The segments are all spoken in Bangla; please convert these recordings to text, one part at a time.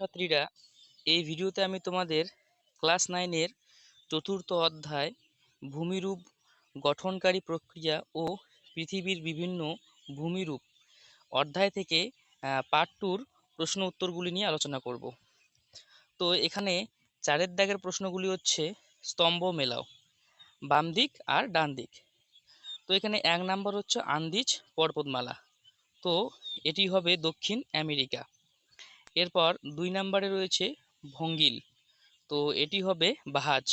ছাত্রীরা এই ভিডিওতে আমি তোমাদের ক্লাস নাইনের চতুর্থ অধ্যায় ভূমিরূপ, গঠনকারী প্রক্রিয়া ও পৃথিবীর বিভিন্ন ভূমিরূপ অধ্যায় থেকে পার্ট টুর প্রশ্ন উত্তরগুলি নিয়ে আলোচনা করব। তো এখানে চারের দাগের প্রশ্নগুলি হচ্ছে স্তম্ভ মেলাও, বাম দিক আর ডান দিক। তো এখানে এক নাম্বার হচ্ছে আন্দিজ পর্বতমালা। তো এটি হবে দক্ষিণ আমেরিকা। এরপর দুই নাম্বারে রয়েছে ভঙ্গিল। তো এটি হবে বাহাজ।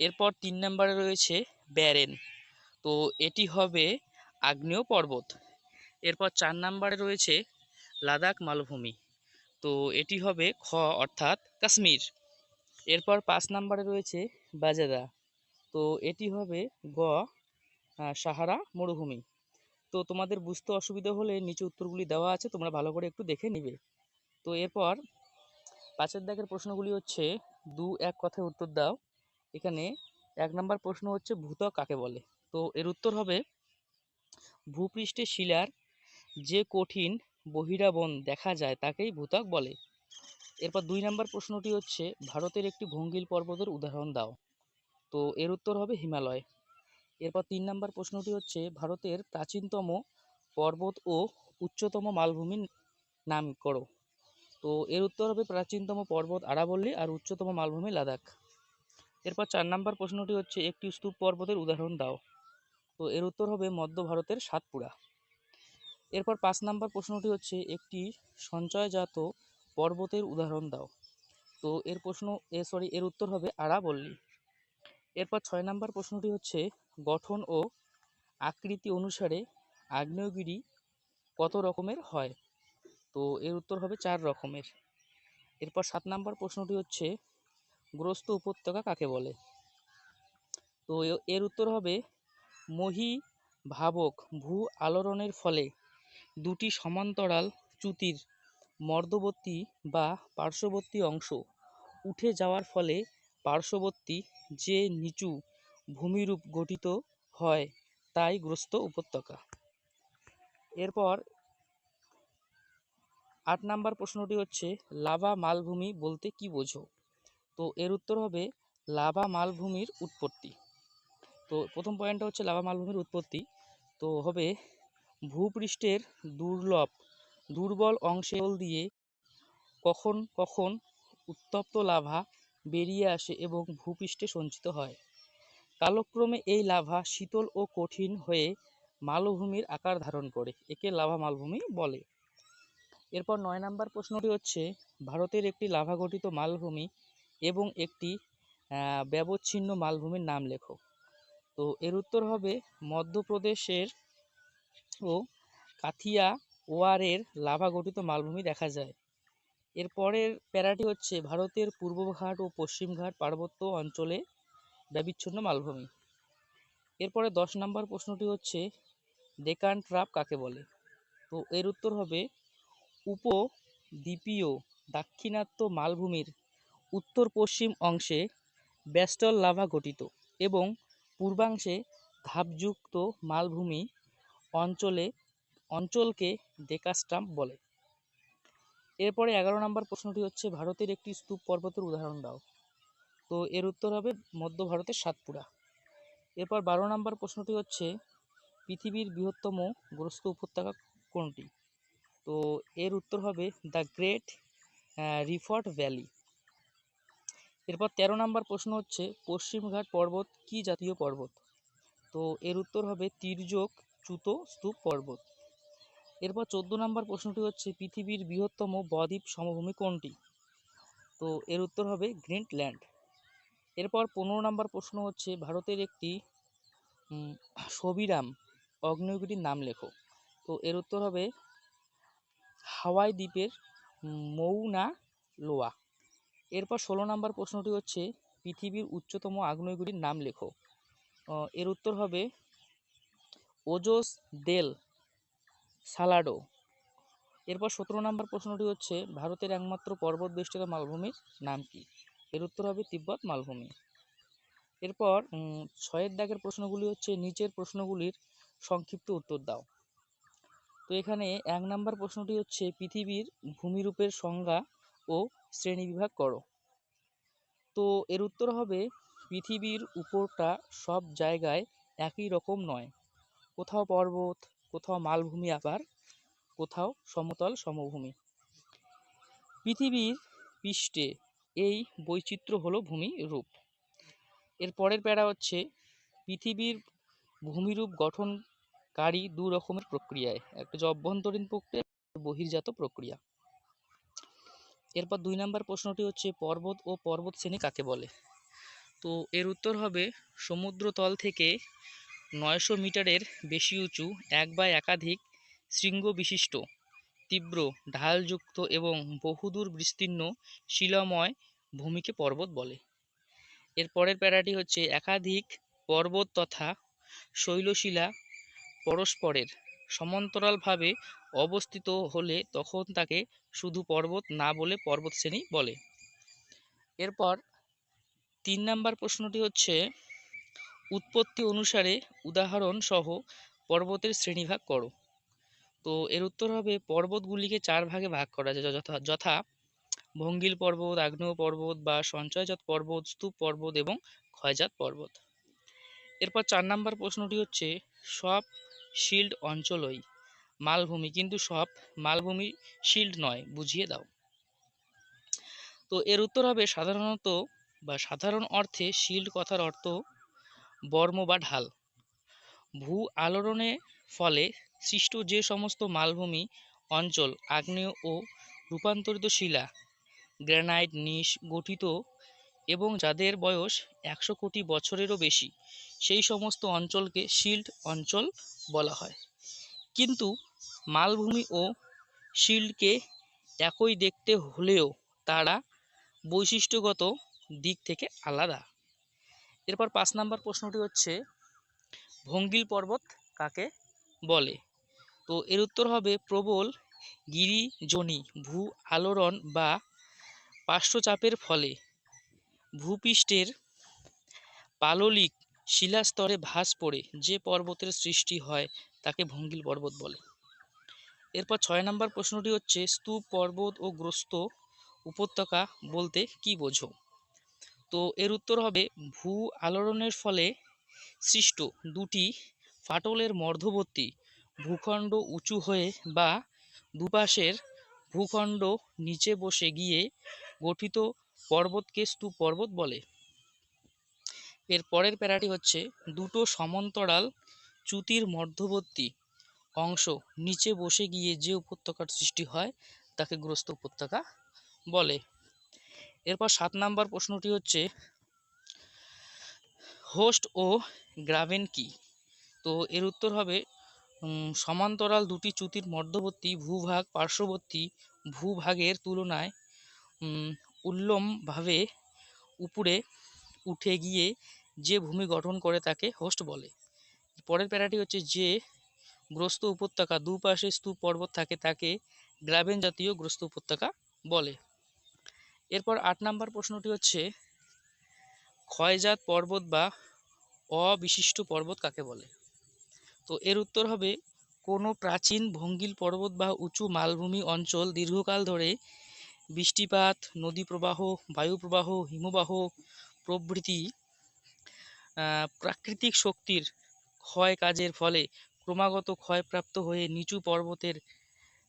এরপর তিন নাম্বারে রয়েছে ব্যারেন। তো এটি হবে আগ্নেয় পর্বত। এরপর চার নাম্বারে রয়েছে লাদাখ মালভূমি। তো এটি হবে খ অর্থাৎ কাশ্মীর। এরপর পাঁচ নাম্বারে রয়েছে বাজেদা। তো এটি হবে গ সাহারা মরুভূমি। তো তোমাদের বুঝতে অসুবিধা হলে নিচে উত্তরগুলি দেওয়া আছে, তোমরা ভালো করে একটু দেখে নিবে। তো এরপর পাঁচের দাগের প্রশ্নগুলি হচ্ছে, দু এক কথায় উত্তর দাও। এখানে এক নম্বর প্রশ্ন হচ্ছে ভূতক কাকে বলে? তো এর উত্তর হবে ভূপৃষ্ঠে শিলার যে কঠিন বহিরাবন দেখা যায় তাকেই ভূতক বলে। এরপর দুই নম্বর প্রশ্নটি হচ্ছে, ভারতের একটি ভঙ্গিল পর্বতের উদাহরণ দাও। তো এর উত্তর হবে হিমালয়। এরপর তিন নম্বর প্রশ্নটি হচ্ছে, ভারতের প্রাচীনতম পর্বত ও উচ্চতম মালভূমির নাম করো। তো এর উত্তর হবে প্রাচীনতম পর্বত আরাবল্লী আর উচ্চতম মালভূমি লাদাখ। এরপর চার নম্বর প্রশ্নটি হচ্ছে, একটি স্তূপ পর্বতের উদাহরণ দাও। তো এর উত্তর হবে মধ্য ভারতের সাতপুরা। এরপর পাঁচ নম্বর প্রশ্নটি হচ্ছে, একটি সঞ্চয়জাত পর্বতের উদাহরণ দাও। তো এর প্রশ্ন, এ সরি, এর উত্তর হবে আরাবল্লী। এরপর ছয় নম্বর প্রশ্নটি হচ্ছে, গঠন ও আকৃতি অনুসারে আগ্নেয়গিরি কত রকমের হয়? তো এর উত্তর হবে চার রকমের। এরপর সাত নম্বর প্রশ্নটি হচ্ছে, গ্রস্ত উপত্যকা কাকে বলে? তো এর উত্তর হবে মহি ভাবক ভূ আলোড়নের ফলে দুটি সমান্তরাল চ্যুতির মর্দবর্তী বা পার্শ্ববর্তী অংশ উঠে যাওয়ার ফলে পার্শ্ববর্তী যে নিচু ভূমিরূপ গঠিত হয়, তাই গ্রস্ত উপত্যকা। এরপর আট নাম্বার প্রশ্নটি হচ্ছে, লাভা মালভূমি বলতে কি বোঝো? তো এর উত্তর হবে, লাভা মালভূমির উৎপত্তি। তো প্রথম পয়েন্টটা হচ্ছে লাভা মালভূমির উৎপত্তি। তো হবে, ভূপৃষ্ঠের দুর্লভ, দুর্বল অংশে দিয়ে কখন কখন উত্তপ্ত লাভা বেরিয়ে আসে এবং ভূপৃষ্ঠে সঞ্চিত হয়। কালক্রমে এই লাভা শীতল ও কঠিন হয়ে মালভূমির আকার ধারণ করে, একে লাভা মালভূমি বলে। এরপর নয় নাম্বার প্রশ্নটি হচ্ছে, ভারতের একটি লাভা গঠিত মালভূমি এবং একটি ব্যবচ্ছিন্ন মালভূমির নাম লেখো। তো এর উত্তর হবে মধ্যপ্রদেশের ও কাথিয়া ওয়ারের লাভা গঠিত মালভূমি দেখা যায়। এর পরের প্যারাটি হচ্ছে ভারতের পূর্বঘাট ও পশ্চিমঘাট পার্বত্য অঞ্চলে ব্যবিচ্ছিন্ন মালভূমি। এরপরে দশ নম্বর প্রশ্নটি হচ্ছে, ডেকান ট্রাপ কাকে বলে? তো এর উত্তর হবে উপদ্বীপীয় দাক্ষিণাত্য মালভূমির উত্তর পশ্চিম অংশে ব্যাস্টল লাভা গঠিত এবং পূর্বাংশে ধাপযুক্ত মালভূমি অঞ্চলে, অঞ্চলকে ডেকাস্টাম্প বলে। এরপরে এগারো নম্বর প্রশ্নটি হচ্ছে, ভারতের একটি স্তূপ পর্বতের উদাহরণ দাও। তো এর উত্তর হবে মধ্য ভারতের সাতপুরা। এরপর বারো নম্বর প্রশ্নটি হচ্ছে, পৃথিবীর বৃহত্তম গ্রস্ত উপত্যকা কোনটি? তো এর উত্তর হবে দ্য গ্রেট রিফর্ট ভ্যালি। এরপর ১৩ নম্বর প্রশ্ন হচ্ছে পশ্চিমঘাট পর্বত কি জাতীয় পর্বত? তো এর উত্তর হবে তির্যক চ্যুত স্তূপ পর্বত। এরপর চোদ্দ নম্বর প্রশ্নটি হচ্ছে, পৃথিবীর বৃহত্তম বদ্বীপ সমভূমি কোনটি? তো এর উত্তর হবে গ্রিনল্যান্ড। এরপর পনেরো নম্বর প্রশ্ন হচ্ছে, ভারতের একটি সবিরাম অগ্নেয়গিরির নাম লেখো। তো এর উত্তর হবে হাওয়াই দ্বীপের মৌনা লোয়া। এরপর ষোলো নম্বর প্রশ্নটি হচ্ছে, পৃথিবীর উচ্চতম আগ্নেয়গুলির নাম লেখো। এর উত্তর হবে ওজোস দেল সালাডো। এরপর সতেরো নম্বর প্রশ্নটি হচ্ছে, ভারতের একমাত্র পর্বত বেষ্টিত মালভূমির নাম কি? এর উত্তর হবে তিব্বত মালভূমি। এরপর ছয়ের দাগের প্রশ্নগুলি হচ্ছে, নিচের প্রশ্নগুলির সংক্ষিপ্ত উত্তর দাও। তো এখানে এক নাম্বার প্রশ্নটি হচ্ছে, পৃথিবীর ভূমিরূপের সংজ্ঞা ও শ্রেণীবিভাগ করো। তো এর উত্তর হবে, পৃথিবীর উপরটা সব জায়গায় একই রকম নয়। কোথাও পর্বত, কোথাও মালভূমি আবার, কোথাও সমতল সমভূমি। পৃথিবীর পৃষ্ঠে এই বৈচিত্র্য হলো ভূমি রূপ এর পরের প্যারা হচ্ছে, পৃথিবীর ভূমিরূপ গঠনকারী দু রকমের প্রক্রিয়ায়। একটা হচ্ছে অভ্যন্তরীণ প্রক্রিয়া বহির্জাত প্রক্রিয়া। এরপর দুই নম্বর প্রশ্নটি হচ্ছে, পর্বত ও পর্বত শ্রেণি কাকে বলে? তো এর উত্তর হবে, সমুদ্রতল থেকে নয়শো মিটারের বেশি উঁচু, এক বা একাধিক শৃঙ্গ বিশিষ্ট তীব্র, ঢালযুক্ত এবং বহুদূর বিস্তীর্ণ শিলাময় ভূমিকে পর্বত বলে। এর পরের প্যারাটি হচ্ছে, একাধিক পর্বত তথা শৈলশিলা পরস্পরের সমান্তরালভাবে অবস্থিত হলে তখন তাকে শুধু পর্বত না বলে পর্বত শ্রেণি বলে। এরপর তিন নাম্বার প্রশ্নটি হচ্ছে, উৎপত্তি অনুসারে উদাহরণ সহ পর্বতের শ্রেণীভাগ করো। তো এর উত্তর হবে, পর্বতগুলিকে চার ভাগে ভাগ করা যায়। যথা যথা ভঙ্গিল পর্বত, আগ্নেয় পর্বত বা সঞ্চয়জাত পর্বত, স্তূপ পর্বত এবং ক্ষয়জাত পর্বত। এরপর চার নাম্বার প্রশ্নটি হচ্ছে, সব শিল্ড অঞ্চলই মালভূমি, কিন্তু সব মালভূমি শিল্ড নয়, বুঝিয়ে দাও। তো এর উত্তর হবে সাধারণত বা সাধারণ অর্থে শিল্ড কথার অর্থ বর্ম বা ঢাল। ভূ আলোড়নের ফলে সৃষ্ট যে সমস্ত মালভূমি, অঞ্চল, আগ্নেয় ও রূপান্তরিত শিলা, গ্রানাইট, নিস, গঠিত এবং যাদের বয়স একশো কোটি বছরেরও বেশি, সেই সমস্ত অঞ্চলকে শিল্ড অঞ্চল বলা হয়। কিন্তু মালভূমি ও শিল্ডকে একই দেখতে হলেও তারা বৈশিষ্ট্যগত দিক থেকে আলাদা। এরপর পাঁচ নাম্বার প্রশ্নটি হচ্ছে, ভঙ্গিল পর্বত কাকে বলে? তো এর উত্তর হবে প্রবল গিরিজনি ভূ আলোড়ন বা পার্শ্বচাপের ফলে ভূপৃষ্ঠের পাললিক শিলাস্তরে ভাস পড়ে যে পর্বতের সৃষ্টি হয় তাকে ভঙ্গিল পর্বত বলে। এরপর ছয় নম্বর প্রশ্নটি হচ্ছে, স্তূপ, পর্বত ও গ্রস্ত উপত্যকা বলতে কি বোঝো? তো এর উত্তর হবে, ভূ আলোড়নের ফলে সৃষ্ট দুটি ফাটলের মধ্যবর্তী ভূখণ্ড উঁচু হয়ে বা দুপাশের ভূখণ্ড নিচে বসে গিয়ে গঠিত পর্বতকে স্তূপ পর্বত বলে। এর পরের প্যারাটি হচ্ছে দুটো সমান্তরাল চ্যুতির মধ্যবর্তী অংশ নিচে বসে গিয়ে যে উপত্যকার সৃষ্টি হয় তাকে গ্রস্ত উপত্যকা বলে। এরপর সাত নাম্বার প্রশ্নটি হচ্ছে হোস্ট ও গ্রাভেন কি? তো এর উত্তর হবে সমান্তরাল দুটি চ্যুতির মধ্যবর্তী ভূভাগ পার্শ্ববর্তী ভূভাগের তুলনায় উম, উল্লম্বভাবে উপরে উঠে গিয়ে যে ভূমি গঠন করে তাকে হোস্ট বলে। পরের প্যারাটি হচ্ছে যে গ্রস্ত উপত্যকা দুপাশে স্তূপ পর্বত থাকে তাকে গ্রাবেন জাতীয় গ্রস্ত উপত্যকা বলে। এরপর আট নাম্বার প্রশ্নটি হচ্ছে, ক্ষয়জাত পর্বত বা অবিশিষ্ট পর্বত কাকে বলে? তো এর উত্তর হবে, কোনো প্রাচীন ভঙ্গিল পর্বত বা উঁচু মালভূমি অঞ্চল দীর্ঘকাল ধরে বৃষ্টিপাত নদী প্রবাহ বায়ু প্রবাহ হিমবাহ প্রভৃতি প্রাকৃতিক শক্তির ক্ষয় কাজের ফলে ক্রমাগত ক্ষয়প্রাপ্ত হয়ে নিচু পর্বতের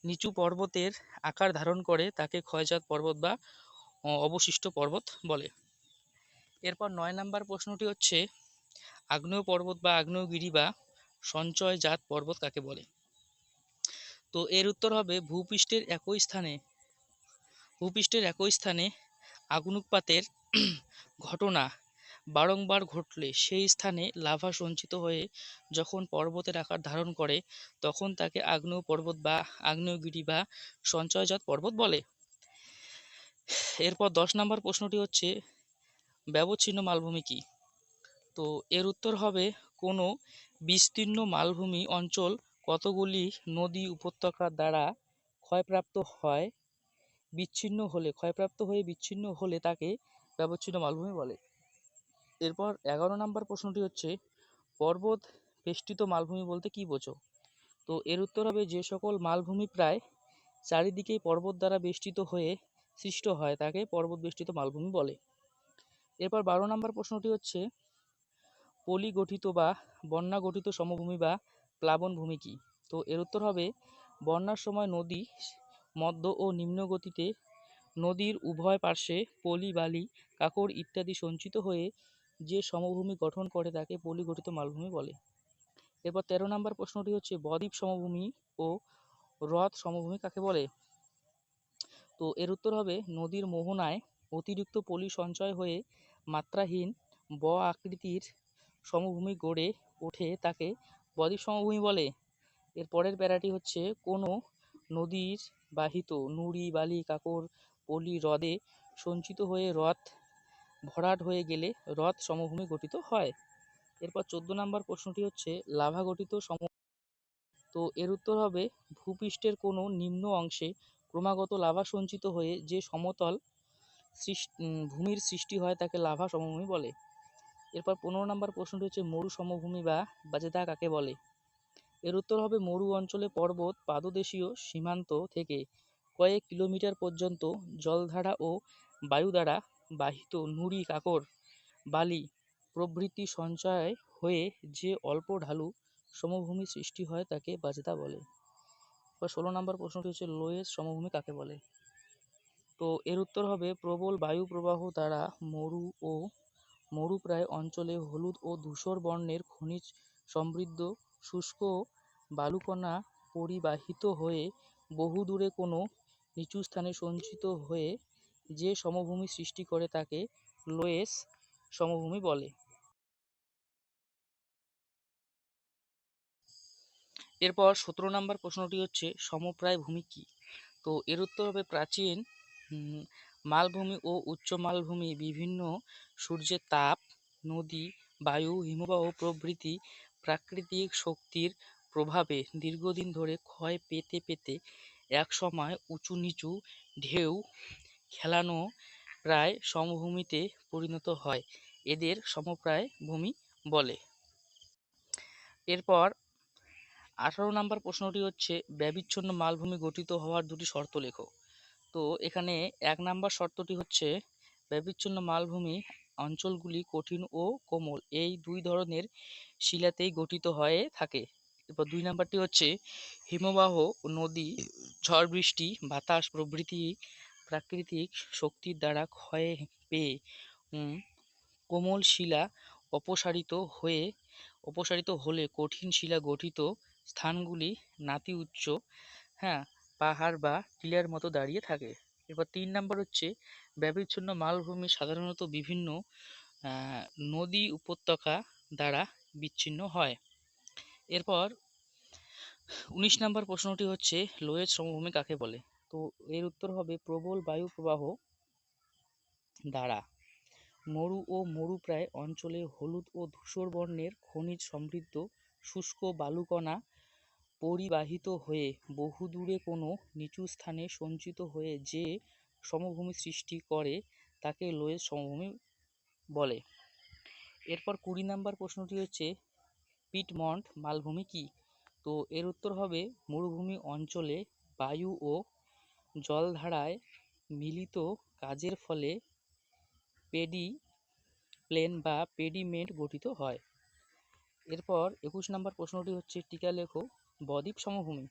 নিচু পর্বতের আকার ধারণ করে তাকে ক্ষয়জাত পর্বত বা অবশিষ্ট পর্বত বলে। এরপর নয় নাম্বার প্রশ্নটি হচ্ছে, আগ্নেয় পর্বত বা আগ্নেয়গিরি বা সঞ্চয়জাত পর্বত কাকে বলে? তো এর উত্তর হবে, ভূপৃষ্ঠের একই স্থানে, ভূপৃষ্ঠের একই স্থানে আগুনুৎপাতের ঘটনা বারংবার ঘটলে সেই স্থানে লাভা সঞ্চিত হয়ে যখন পর্বতের আকার ধারণ করে, তখন তাকে আগ্নেয় পর্বত বা আগ্নেয়গিরি বা সঞ্চয়জাত পর্বত বলে। এরপর দশ নম্বর প্রশ্নটি হচ্ছে, ব্যবচ্ছিন্ন মালভূমি কি? তো এর উত্তর হবে, কোনো বিস্তীর্ণ মালভূমি অঞ্চল কতগুলি নদী উপত্যকা দ্বারা ক্ষয়প্রাপ্ত হয়? বিচ্ছিন্ন হলে, ক্ষয়প্রাপ্ত হয়ে বিচ্ছিন্ন হলে তাকে ব্যবচ্ছিন্ন মালভূমি বলে। এরপর এগারো নম্বর প্রশ্নটি হচ্ছে, পর্বত বেষ্টিত মালভূমি বলতে কি বোঝো? তো এর উত্তর হবে যে সকল মালভূমি প্রায় চারিদিকেই পর্বত দ্বারা বেষ্টিত হয়ে সৃষ্ট হয়, তাকে পর্বত বেষ্টিত মালভূমি বলে। এরপর বারো নম্বর প্রশ্নটি হচ্ছে পলি গঠিত বা বন্যা গঠিত সমভূমি বা প্লাবন ভূমি কি? তো এর উত্তর হবে, বন্যার সময় নদী মধ্য ও নিম্ন গতিতে নদীর উভয় পার্শ্বে পলি, বালি কাকর ইত্যাদি সঞ্চিত হয়ে যে সমভূমি গঠন করে তাকে পলি গঠিত মালভূমি বলে। এরপর তেরো নম্বর প্রশ্নটি হচ্ছে, বদ্বীপ সমভূমি ও হ্রদ সমভূমি কাকে বলে? তো এর উত্তর হবে, নদীর মোহনায় অতিরিক্ত পলি সঞ্চয় হয়ে মাত্রাহীন ব আকৃতির সমভূমি গড়ে ওঠে তাকে বদ্বীপ সমভূমি বলে। এর পরের প্যারাটি হচ্ছে, কোনো নদীর বাহিত নুড়ি, বালি, কাকর, পলি, হ্রদে সঞ্চিত হয়ে হ্রদ ভরাট হয়ে গেলে হ্রদ সমভূমি গঠিত হয়। এরপর চোদ্দ নম্বর প্রশ্নটি হচ্ছে, লাভা গঠিত সম তো এর উত্তর হবে, ভূপৃষ্ঠের কোনো নিম্ন অংশে ক্রমাগত লাভা সঞ্চিত হয়ে যে সমতল ভূমির সৃষ্টি হয় তাকে লাভা সমভূমি বলে। এরপর পনেরো নম্বর প্রশ্নটি হচ্ছে মরু সমভূমি বা বাজেদা কাকে বলে? এর উত্তর হবে মরু অঞ্চলে পর্বত, পাদদেশীয় সীমান্ত থেকে কয়েক কিলোমিটার পর্যন্ত জলধারা ও বায়ু দ্বারা বাহিত নুড়ি কাকর বালি প্রভৃতি সঞ্চয় হয়ে যে অল্প ঢালু সমভূমি সৃষ্টি হয় তাকে বাজেদা বলে। এবার ষোলো নম্বর প্রশ্নটি হচ্ছে লোয়েস সমভূমি কাকে বলে? তো এর উত্তর হবে, প্রবল বায়ু প্রবাহ দ্বারা মরু ও মরুপ্রায় অঞ্চলে হলুদ ও ধূসর বর্ণের খনিজ সমৃদ্ধ শুষ্ক বালুকণা পরিবাহিত হয়ে বহুদূরে কোনো নিচু স্থানে সঞ্চিত হয়ে যে সমভূমি সৃষ্টি করে তাকে লোয়েস সমভূমি বলে। এরপর সতেরো নম্বর প্রশ্নটি হচ্ছে, সমপ্রায় ভূমি কি? তো এর উত্তর হবে প্রাচীন মালভূমি ও উচ্চ মালভূমি, বিভিন্ন সূর্যের তাপ, নদী, বায়ু, হিমবাহ প্রভৃতি প্রাকৃতিক শক্তির প্রভাবে দীর্ঘদিন ধরে ক্ষয় পেতে পেতে একসময় উঁচু নিচু ঢেউ খেলানো প্রায় সমভূমিতে পরিণত হয়। এদের সমপ্রায় ভূমি বলে। এরপর আঠারো নম্বর প্রশ্নটি হচ্ছে, ব্যবিচ্ছন্ন মালভূমি গঠিত হওয়ার দুটি শর্ত লেখো। তো এখানে এক নাম্বার শর্তটি হচ্ছে, ব্যবিচ্ছন্ন মালভূমি অঞ্চলগুলি কঠিন ও কোমল। এই দুই ধরনের শিলাতেই গঠিত হয়ে থাকে। এরপর দুই নাম্বারটি হচ্ছে হিমবাহ নদী, ঝড় বৃষ্টি, বাতাস প্রভৃতি প্রাকৃতিক শক্তির দ্বারা ক্ষয়ে পেয়ে কোমল শিলা অপসারিত হয়ে, অপসারিত হলে কঠিন শিলা গঠিত স্থানগুলি নাতি উচ্চ হ্যাঁ পাহাড় বা টিলার মতো দাঁড়িয়ে থাকে। এরপর তিন নাম্বার হচ্ছে ব্যবিচ্ছিন্ন মালভূমি সাধারণত বিভিন্ন নদী উপত্যকা দ্বারা বিচ্ছিন্ন হয়। এরপর উনিশ নাম্বার প্রশ্নটি হচ্ছে লোয়েস সমভূমি কাকে বলে? তো এর উত্তর হবে প্রবল বায়ু প্রবাহ দ্বারা। মরু ও মরুপ্রায় অঞ্চলে হলুদ ও ধূসর বর্ণের খনিজ সমৃদ্ধ শুষ্ক বালুকণা পরিবাহিত হয়ে বহুদূরে কোনো নিচু স্থানে সঞ্চিত হয়ে যে সমভূমি সৃষ্টি করে তাকে লোয়েস সমভূমি বলে। এরপর কুড়ি নাম্বার প্রশ্নটি হচ্ছে পিটমন্ট মালভূমি কি? তো এর উত্তর হবে মরুভূমি অঞ্চলে বায়ু ও জলধারায় মিলিত কাজের ফলে পেডি প্লেন বা পেডিমেন্ট গঠিত হয়। এরপর একুশ নম্বর প্রশ্নটি হচ্ছে, টিকা লেখো, বদ্বীপ সমভূমি।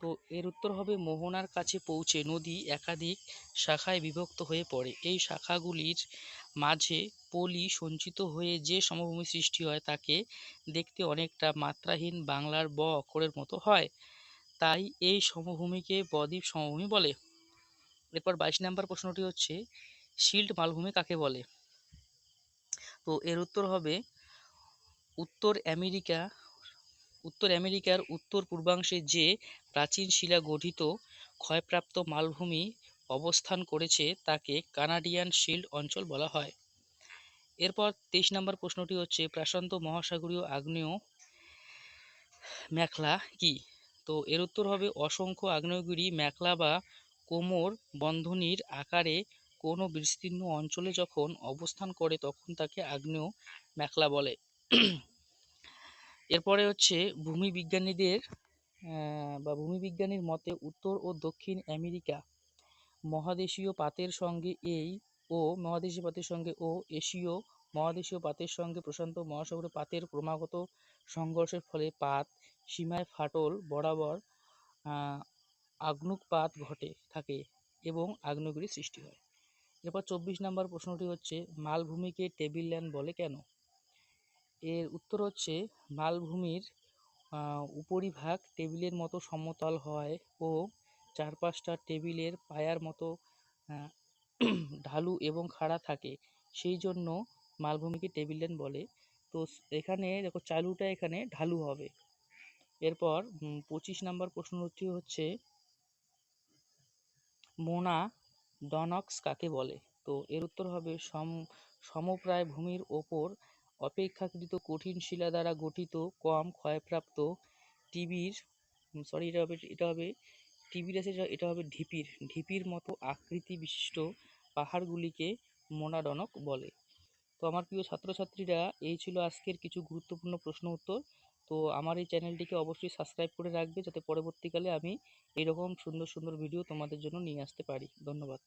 তো এর উত্তর হবে মোহনার কাছে পৌঁছে নদী একাধিক শাখায় বিভক্ত হয়ে পড়ে। এই শাখাগুলির মাঝে পলি সঞ্চিত হয়ে যে সমভূমি সৃষ্টি হয় তাকে দেখতে অনেকটা মাত্রাহীন বাংলার ব অক্ষরের মতো হয়। তাই এই সমভূমিকে বদ্বীপ সমভূমি বলে। এরপর বাইশ নম্বর প্রশ্নটি হচ্ছে, শিল্ড মালভূমি কাকে বলে? তো এর উত্তর হবে, উত্তর আমেরিকা, উত্তর আমেরিকার উত্তর পূর্বাংশে যে প্রাচীন শিলা গঠিত ক্ষয়প্রাপ্ত মালভূমি অবস্থান করেছে তাকে কানাডিয়ান শিল্ড অঞ্চল বলা হয়। এরপর তেইশ নম্বর প্রশ্নটি হচ্ছে, প্রশান্ত মহাসাগরীয় আগ্নেয় মেখলা কি? তো এর উত্তর হবে অসংখ্য আগ্নেয়গিরি মেখলা বা কোমর বন্ধনীর আকারে কোনো বিস্তীর্ণ অঞ্চলে যখন অবস্থান করে তখন তাকে আগ্নেয় মেখলা বলে। এরপরে হচ্ছে, ভূমি বিজ্ঞানীদের বা ভূমি বিজ্ঞানীর মতে উত্তর ও দক্ষিণ আমেরিকা মহাদেশীয় পাতের সঙ্গে এই ও মহাদেশীয় পাতের সঙ্গে ও এশীয় মহাদেশীয় পাতের সঙ্গে প্রশান্ত মহাসাগরীয় পাতের ক্রমাগত সংঘর্ষের ফলে পাত, সীমায় ফাটল বরাবর আগ্নুকপাত ঘটে থাকে এবং আগ্নেয়গিরির সৃষ্টি হয়। এরপর চব্বিশ নম্বর প্রশ্নটি হচ্ছে, মালভূমিকে টেবিল ল্যান্ড বলে কেন? এর উত্তর হচ্ছে, মালভূমির উপরিভাগ টেবিলের মতো সমতল হয় ও চারপাশটা টেবিলের পায়ার মতো ঢালু এবং খাড়া থাকে, সেই জন্য মালভূমিকে টেবিল ল্যান্ড বলে। তো এখানে দেখো চালুটা এখানে ঢালু হবে। এরপর পঁচিশ নম্বর প্রশ্নটি হচ্ছে, মোনা ডনক্স কাকে বলে? তো এর উত্তর হবে সম, সমপ্রায় ভূমির ওপর অপেক্ষাকৃত কঠিন শিলা দ্বারা গঠিত কম ক্ষয়প্রাপ্ত টিবির সরি এটা হবে এটা হবে টিবির আছে যা- এটা হবে ঢিপির। ঢিপির মতো আকৃতি বিশিষ্ট পাহাড়গুলিকে মোনাডনক বলে। তো আমার প্রিয় ছাত্রছাত্রীরা, এই ছিল আজকের কিছু গুরুত্বপূর্ণ প্রশ্ন উত্তর। তো আমার এই চ্যানেলটিকে অবশ্যই সাবস্ক্রাইব করে রাখবে, যাতে পরবর্তীকালে আমি এরকম সুন্দর সুন্দর ভিডিও তোমাদের জন্য নিয়ে আসতে পারি। ধন্যবাদ।